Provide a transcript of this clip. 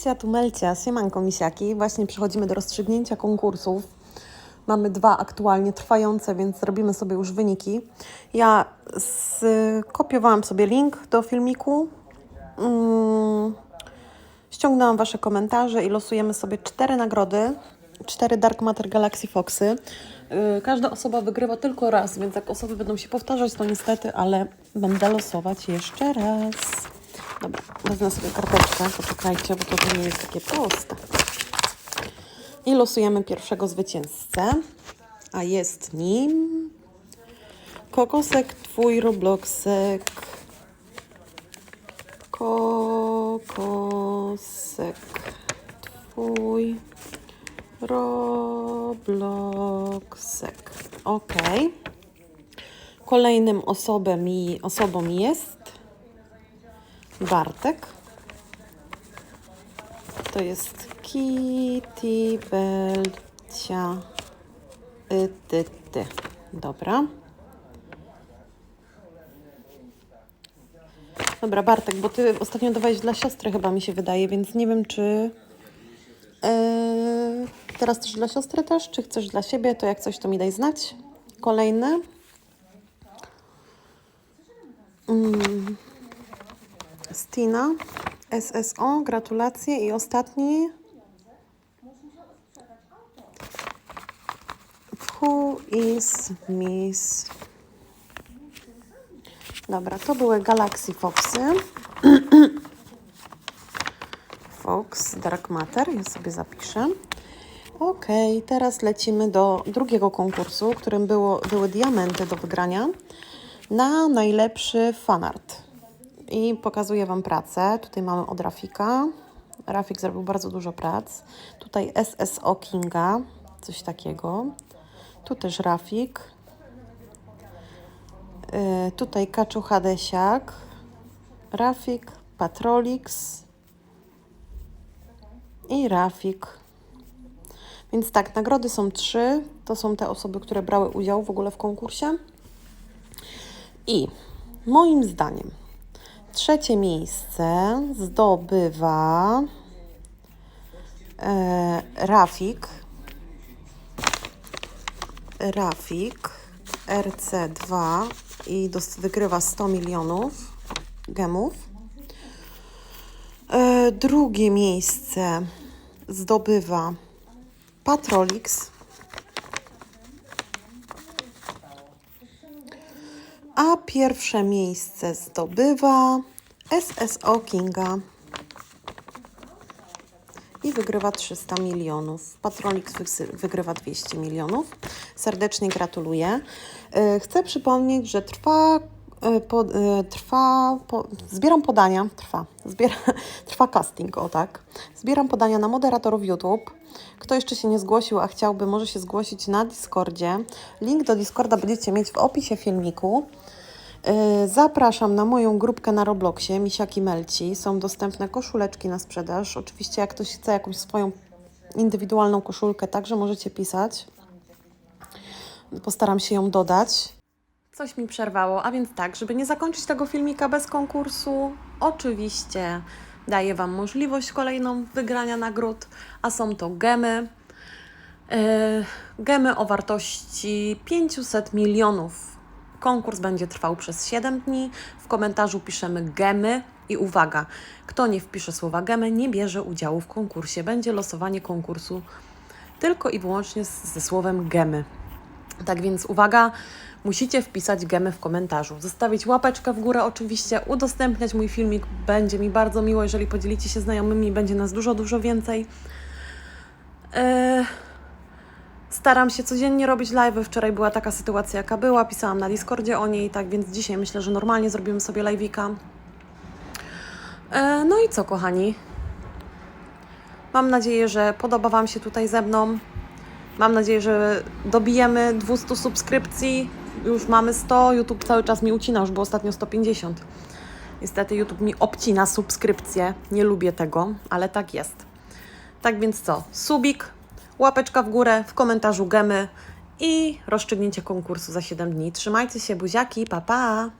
Melcia tu Melcia, siemanko misiaki. Właśnie przechodzimy do rozstrzygnięcia konkursów. Mamy dwa aktualnie trwające, więc zrobimy sobie już wyniki. Ja skopiowałam sobie link do filmiku. Mm, ściągnęłam Wasze komentarze i losujemy sobie cztery nagrody. Cztery Dark Matter Galaxy Foxy. Yy, Każda osoba wygrywa tylko raz, więc jak osoby będą się powtarzać, to niestety, ale będę losować jeszcze raz. Dobra, wezmę sobie karteczkę, poczekajcie, bo to nie jest takie proste. I losujemy pierwszego zwycięzcę, a jest nim Kokosek, twój Robloxek. Kokosek, twój Robloxek. Ok. Kolejnym osobem i, osobą jest Bartek. To jest Kitty Belcia. Y, ty, ty. Dobra. Dobra, Bartek, bo ty ostatnio dawałeś dla siostry chyba mi się wydaje, więc nie wiem czy yy, teraz też dla siostry też, czy chcesz dla siebie, to jak coś to mi daj znać. Kolejny. Mm. Stina, SSO, gratulacje i ostatni. Who is Miss? Dobra, to były Galaxy Foxy. Fox Dark Matter, ja sobie zapiszę. Ok, teraz lecimy do drugiego konkursu, którym było, były diamenty do wygrania na najlepszy fanart. I pokazuję Wam pracę. Tutaj mamy od Rafika. Rafik zrobił bardzo dużo prac. Tutaj SSO Kinga, coś takiego. Tu też Rafik. Yy, tutaj Kaczu Hadesiak. Rafik, Patrolix i Rafik. Więc tak, nagrody są trzy. To są te osoby, które brały udział w ogóle w konkursie. I moim zdaniem trzecie miejsce zdobywa e, Rafik. Rafik RC2 i wygrywa 100 milionów gemów. E, drugie miejsce zdobywa Patrolix. A pierwsze miejsce zdobywa SSO Kinga. I wygrywa 300 milionów. Patrolix wysy- wygrywa 200 milionów. Serdecznie gratuluję. E, Chcę przypomnieć, że trwa, po, e, trwa po, zbieram podania, trwa, zbiera, trwa casting, o tak. Zbieram podania na moderatorów YouTube. Kto jeszcze się nie zgłosił, a chciałby, może się zgłosić na Discordzie. Link do Discorda będziecie mieć w opisie filmiku. Yy, Zapraszam na moją grupkę na Robloxie, Misiaki Melci. Są dostępne koszuleczki na sprzedaż. Oczywiście jak ktoś chce jakąś swoją indywidualną koszulkę, także możecie pisać. Postaram się ją dodać. Coś mi przerwało, a więc tak, żeby nie zakończyć tego filmika bez konkursu, oczywiście daję Wam możliwość kolejną wygrania nagród, a są to gemy. Yy, gemy o wartości 500 milionów. Konkurs będzie trwał przez 7 dni. W komentarzu piszemy gemy i uwaga, kto nie wpisze słowa gemy, nie bierze udziału w konkursie. Będzie losowanie konkursu tylko i wyłącznie ze słowem gemy. Tak więc uwaga, musicie wpisać gemy w komentarzu. Zostawić łapeczkę w górę oczywiście, udostępniać mój filmik. Będzie mi bardzo miło, jeżeli podzielicie się znajomymi, będzie nas dużo, dużo więcej. Yy, Staram się codziennie robić live. Wczoraj była taka sytuacja, jaka była. Pisałam na Discordzie o niej, tak więc dzisiaj myślę, że normalnie zrobimy sobie live'ika. E, no i co, kochani? Mam nadzieję, że podoba Wam się tutaj ze mną. Mam nadzieję, że dobijemy 200 subskrypcji. Już mamy 100. YouTube cały czas mi ucina, już było ostatnio 150. Niestety YouTube mi obcina subskrypcje. Nie lubię tego, ale tak jest. Tak więc co? Subik, łapeczka w górę, w komentarzu gemy i rozstrzygnięcie konkursu za 7 dni. Trzymajcie się, buziaki, pa pa!